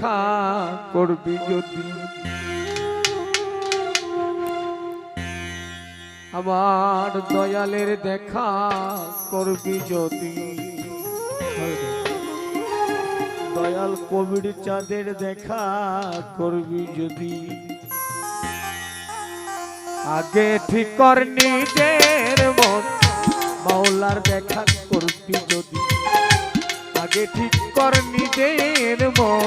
দেখা করবি যদি। আমার দয়ালের দেখা করবি যদি। দয়াল কোভিড চাঁদের দেখা করবি যদি। আগে ঠিক কর নিজের মন, মাওলার দেখা করবি যদি। আগে ঠিক কর নিজের মন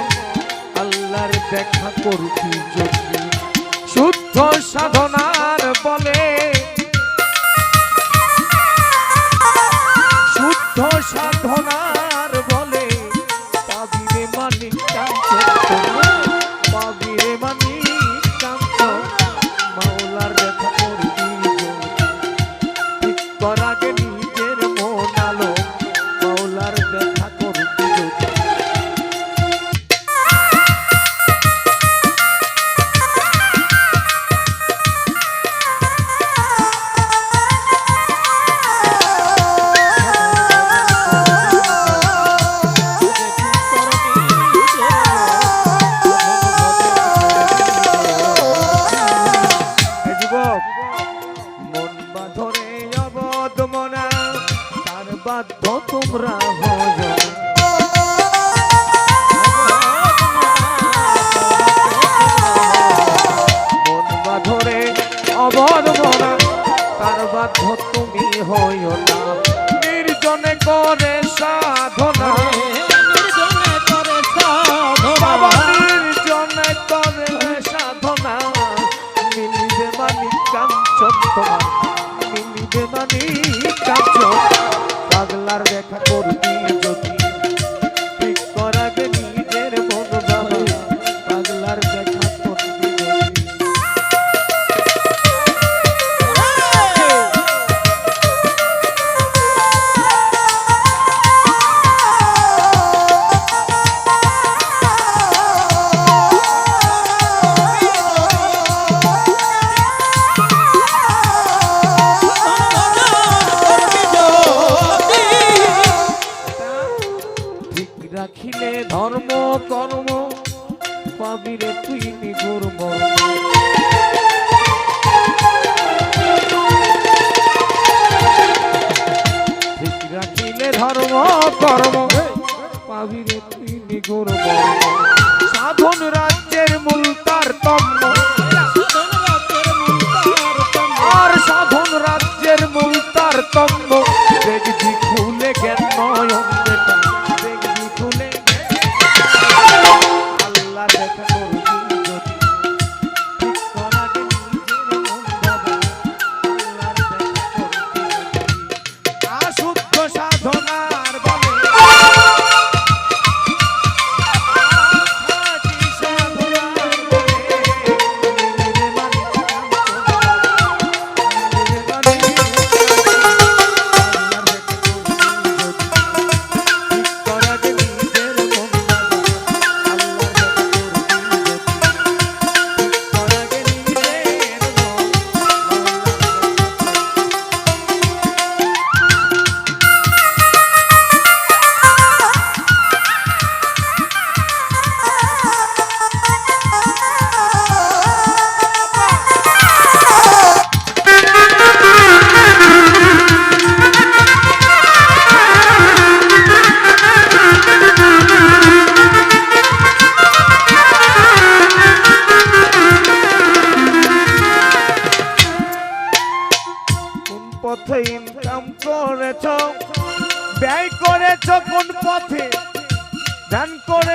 আল্লাহর দেখা করবি যদি শুদ্ধ সাধনার বলে। শুদ্ধ সাধনার বাধ্য তোমরা না। মন বাঁধরে অবধ মনা, তার বাধ্য তুমি হইও না নির্জনে করে সাধনা রাখিলে ধর্ম, কর্ম পাবিরে তুই নিগুর ধর্ম, কর্ম তুই নিগুর সাধন রাজ্যের মূল তার তম্ম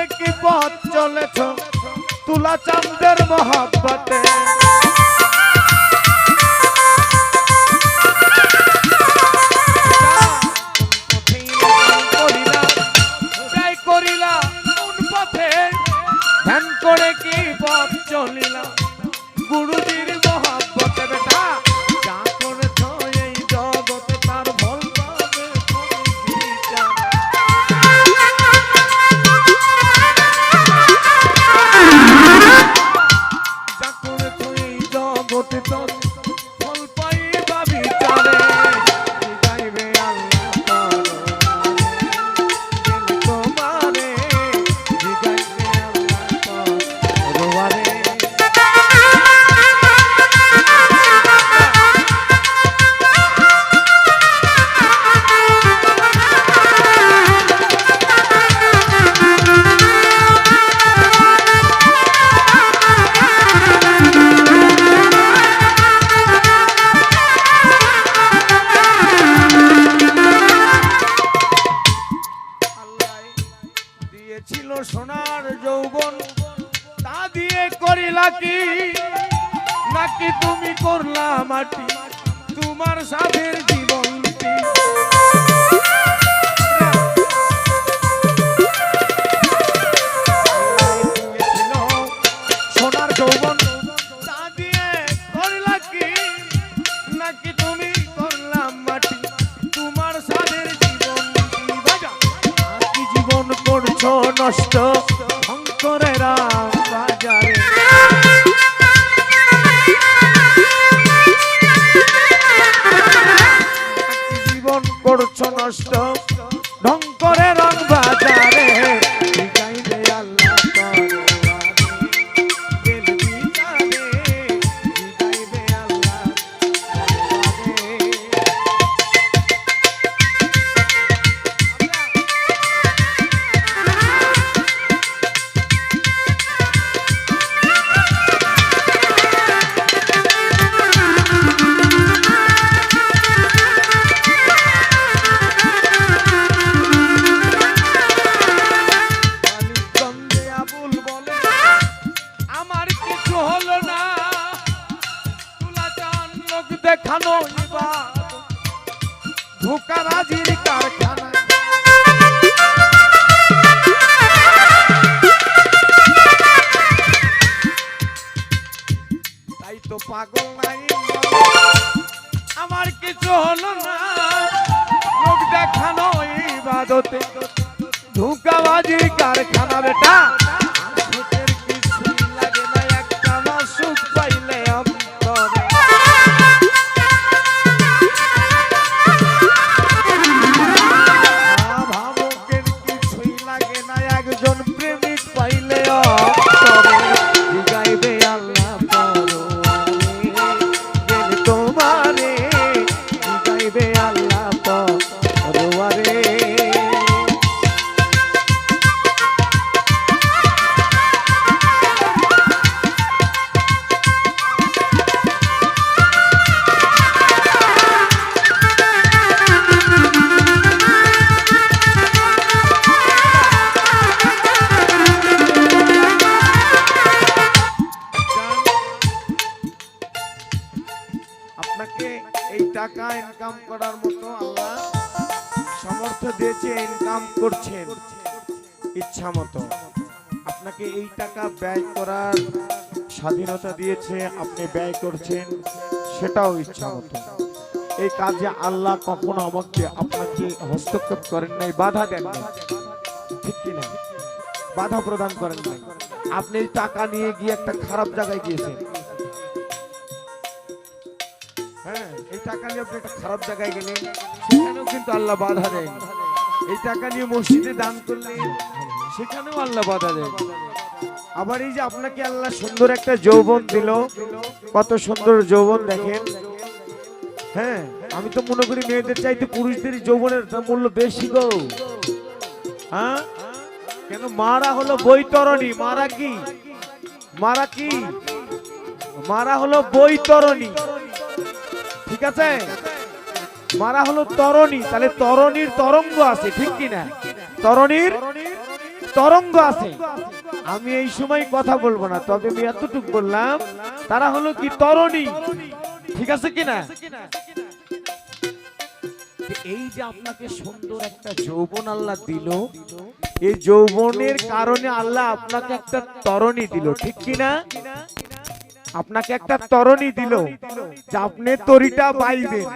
কি পথ চলেছ? তুলা চাঁদের মহাব্বতে। তাই তো পাগল নাই। আমার কিছু হলো না। লোক দেখানো ইবাদতে। ধোঁকাবাজির কারখানা বেটা। কিছুই লাগে না একটা মাসুক পাইলে অন্তরে টাকা ইনকাম করার মতো আল্লাহ সামর্থ্য দিয়েছে ইনকাম করছেন ইচ্ছা মতো। আপনাকে এই টাকা ব্যয় করার স্বাধীনতা দিয়েছে, আপনি ব্যয় করছেন, সেটাও ইচ্ছা মতো। এই কাজে আল্লাহ কখনো আমাকে আপনাকে হস্তক্ষেপ করেন নাই, বাধা দেন নাই। ঠিক কিনা? বাধা প্রদান করেন নাই। আপনি টাকা নিয়ে গিয়ে একটা খারাপ জায়গায় গিয়েছেন। হ্যাঁ এই টাকা নিয়ে আপনি একটা খারাপ জায়গায় গেলেন, সেখানেও কিন্তু আল্লাহ বাধা দেয় এই টাকা নিয়ে মসজিদে দান করলেন সেখানেও আল্লাহ বাধা দেয় আবার এই যে আপনাকে আল্লাহ সুন্দর একটা যৌবন দিল, কত সুন্দর যৌবন দেখেন। হ্যাঁ আমি তো মনে করি মেয়েদের চাইতে পুরুষদের যৌবনের মূল্য বেশি গো। হ্যাঁ? কেন মারা হলো বৈতরণী, মারা কি? মারা কি? মারা হলো বৈতরণী। ঠিক আছে? মারা হলো তরণী, তাহলে তরণীর তরঙ্গ আছে, ঠিক কি না? তরণীর তরঙ্গ আছে। আমি এই সময় কথা বলব না, তবে আমি এতটুকু বললাম, তারা হলো কি তরণী? ঠিক আছে কি না? এই যে আপনাকে সুন্দর একটা যৌবন আল্লাহ দিল, এই যৌবনের কারণে আল্লাহ আপনাকে একটা তরণী দিল, ঠিক কি না? আপনাকে একটা তরণী দিল। যে আপনি তরিটা পাইবেন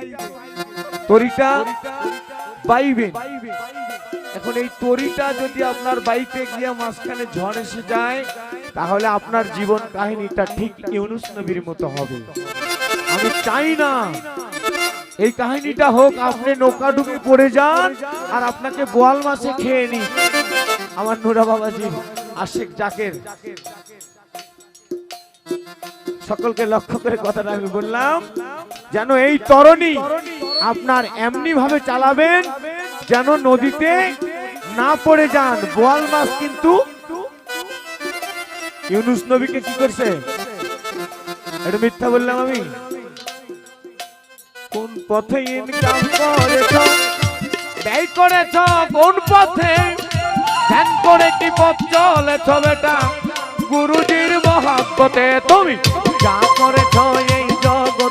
তরিটা পাইবেন এখন এই তরিটা যদি আপনার বাড়িতে গিয়ে মাঝখানে ঝড় এসে যায়, তাহলে আপনার জীবন কাহিনীটা ঠিক ইউনুস নবীর মতো হবে। আমি চাই না। এই কাহিনীটা হোক, আপনি নৌকা ডুবে পড়ে যান আর আপনাকে বোয়াল মাছে খেয়ে নি আমার নুরা বাবাজি, আশেক জাকের। সকলকে লক্ষ্য করে কথাটা আমি বললাম, যেন এই তরণী আপনার এমনি ভাবে চালাবেন, যেন নদীতে না পড়ে যান। বোয়াল মাছ কিন্তু ইউনুস নবীকে কি করছে? এটা মিথ্যা বললাম আমি। কোন পথে ইনকাম করেছ? ব্যয় করেছ? কোন পথে? করে কি পথ চলেছ বেটা? গুরুজির মহাব্বতে তুমি যা করেছ এই জগতে